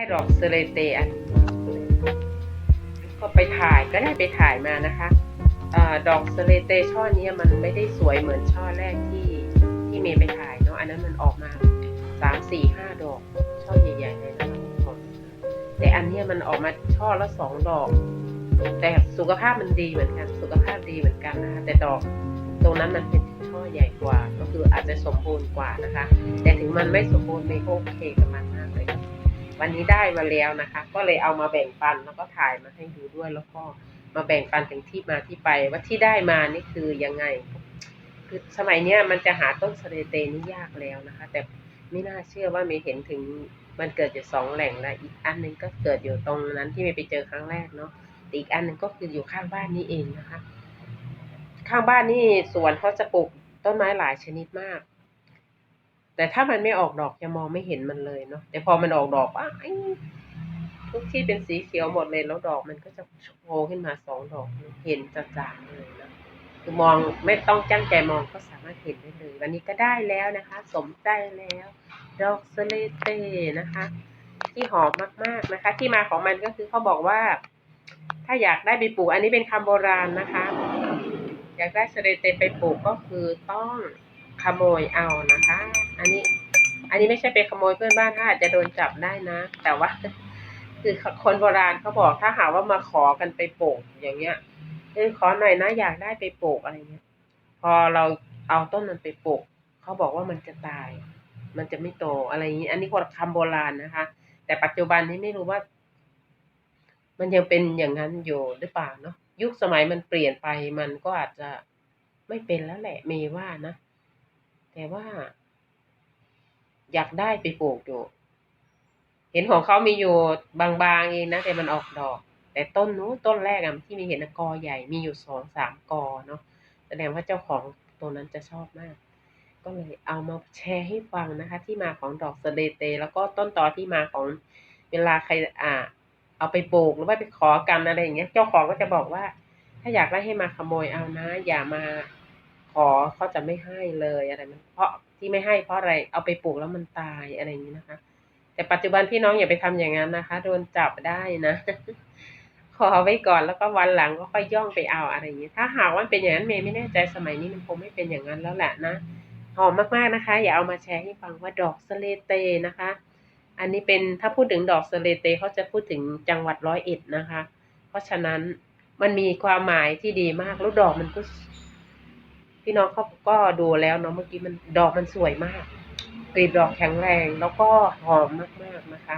ได้ดอกเซเลเตอันก็ไปถ่ายก็ได้ไปถ่ายมานะคะอดอกเซเลเตช่อนี้มันไม่ได้สวยเหมือนช่อแรกที่ที่เมย์ไปถ่ายเนาะอันนั้นมันออกมาสามสี่ห้าดอกช่อใหญ่ๆเลยนะคะทุกคนแต่อันนี้มันออกมาช่อละสองดอก แต่สุขภาพมันดีเหมือนกัน สุขภาพดีเหมือนกันนะคะ แต่ดอกตรงนั้นมันเป็นช่อใหญ่กว่า ก็คืออาจจะสมบูรณ์กว่านะคะ แต่ถึงมันไม่สมบูรณ์เมย์ก็โอเคกับมันมากเลย วันนี้ได้มาแล้วนะคะ ก็เลยเอามาแบ่งปันแล้วก็ถ่ายมาให้ดูด้วยแล้วก็มาแบ่งปันถึงที่มาที่ไป ว่าที่ได้มานี่คือยังไง คือสมัยเนี้ยมันจะหาต้นสเรเตนี่ยากแล้วนะคะ แต่ไม่น่าเชื่อว่าเมย์เห็นถึงมันเกิดจากสองแหล่งแล้วอีกอันหนึงก็เกิดอยู่ตรงนั้นที่เมย์ไปเจอครั้งแรกเนาะอีกอันหนึงก็คืออยู่ข้างบ้านนี่เองนะคะ ข้างบ้านนี่สวนเขาจะปลูกต้นไม้หลายชนิดมาก แต่ถ้ามันไม่ออกดอกจะมองไม่เห็นมันเลยเนาะแต่พอมันออกดอกอะทุกที่เป็นสีเขียวหมดเลยแล้วดอกมันก็จะโผล่ขึ้นมาสองดอกเห็นจ่าๆเลยนะคือมองไม่ต้องจ้างใจมองก็สามารถเห็นได้เลย วันนี้ก็ได้แล้วนะคะ สมใจแล้ว ดอกสเลเต้นะคะ ที่หอมมากๆนะคะ ที่มาของมันก็คือเขาบอกว่า ถ้าอยากได้ไปปลูก อันนี้เป็นคำโบราณนะคะ อยากได้สเลเต้ไปปลูกก็คือต้อง ขโมยเอานะคะ อันนี้ อันนี้ไม่ใช่ไปขโมยเพื่อนบ้านถ้าอาจจะโดนจับได้นะ แต่ว่า คือคนโบราณเขาบอกถ้าหากว่ามาขอกันไปปลูกอย่างเงี้ยเออขอหน่อยนะอยากได้ไปปลูกอะไรเงี้ย พอเราเอาต้นมันไปปลูกเขาบอกว่ามันจะตาย มันจะไม่โตอะไรอย่างนี้ อันนี้คนคำโบราณนะคะ แต่ปัจจุบันนี้ไม่รู้ว่า มันยังเป็นอย่างนั้นอยู่หรือเปล่าเนาะยุคสมัยมันเปลี่ยนไปมันก็อาจจะไม่เป็นแล้วแหละเมว่านะ แต่ว่า อยากได้ไปปลูกอยู่ เห็นของเขามีอยู่บางๆเองนะ แต่มันออกดอก แต่ต้นนู้นต้นแรกอะที่มีเห็นกอใหญ่มีอยู่สองสามกอเนาะแสดงว่าเจ้าของตัวนั้นจะชอบมาก ก็เลยเอามาแชร์ให้ฟังนะคะ ที่มาของดอกสเดเต แล้วก็ต้นตอที่มาของเวลาใครอ่า เอาไปปลูกหรือว่าไปขอกันอะไรอย่างเงี้ย เจ้าของก็จะบอกว่า ถ้าอยากได้ให้มาขโมยเอานะ อย่ามา ขอเขาจะไม่ให้เลยอะไรมัน เพราะที่ไม่ให้เพราะอะไรเอาไปปลูกแล้วมันตายอะไรอย่างนี้นะคะ แต่ปัจจุบันพี่น้องอย่าไปทำอย่างนั้นนะคะ โดนจับได้นะขอไว้ก่อนแล้วก็วันหลังก็ค่อยย่องไปเอาอะไรอย่างนี้ ถ้าหากว่าเป็นอย่างนั้นเมย์ไม่แน่ใจสมัยนี้มันคงไม่เป็นอย่างนั้นแล้วแหละนะหอมมากๆนะคะ อย่าเอามาแชร์ให้ฟังว่าดอกสเลเตนะคะ อันนี้เป็นถ้าพูดถึงดอกสเลเตเขาจะพูดถึงจังหวัดร้อยเอ็ดนะคะ เพราะฉะนั้นมันมีความหมายที่ดีมากแล้วดอกมันก็ พี่น้องเขาก็ดูแล้วเนาะเมื่อกี้มันดอกมันสวยมากกลีบดอกแข็งแรงแล้วก็หอมมากๆนะคะ